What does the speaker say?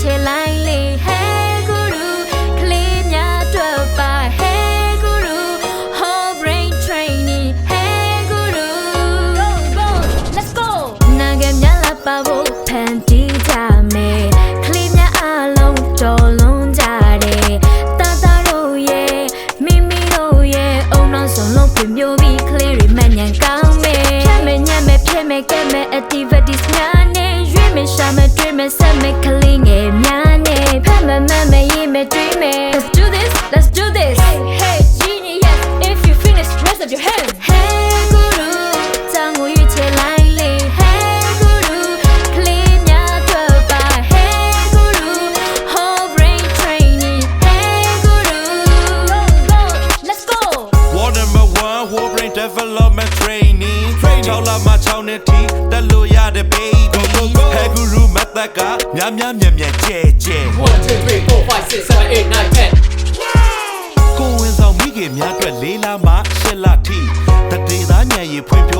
ချေလိုက်လေ Hey Guru ကလေးများအတွက်ပါ Hey Guru whole brain training Hey Guru go go let's go နာငယ်များလာပါဖို့ဖန်တီးကြမယ်ကလေးများအလုံးတော်လုံးကြတယ်တာတာတို့ရဲ့မိမိတို့ရဲ့အုံနောက်ဆုံးလုံးပြမျိုးပြီးကလေးတွေမှန်ညံကောင်းမယ်ဖြတ်မယ်ညံ့မယ်ဖြစ်မယ်ကဲမယ် activities များနဲ့ရွေးမယ်ရှာမယ်တွေ့မယ်ဆက်မယ်ကလေးငယ် Let's do this let's do this Hey hey genius if you finish raise up your hand Hey guru ကြောင့်ကိုရွေးချယ်လိုက်လေ Hey guru ကလေးများအတွက်ပါ Hey guru whole brain training Hey guru go go let's go War number 1 War Brain Development Training 6လမှ6နှစ်ထိ တက်လို့ရတဲ့ baby Hey Guru method ကများများမြန်မြန်ကျဲကျဲ One, two, three, four, five, six, seven, eight, nine, ten. ကိုဝင်ဆောင်မိခင်များအတွက်၄လမှ၈လထိတတေသားညံရီဖွံ့ဖြိုးအောင် train ပေးမဲ့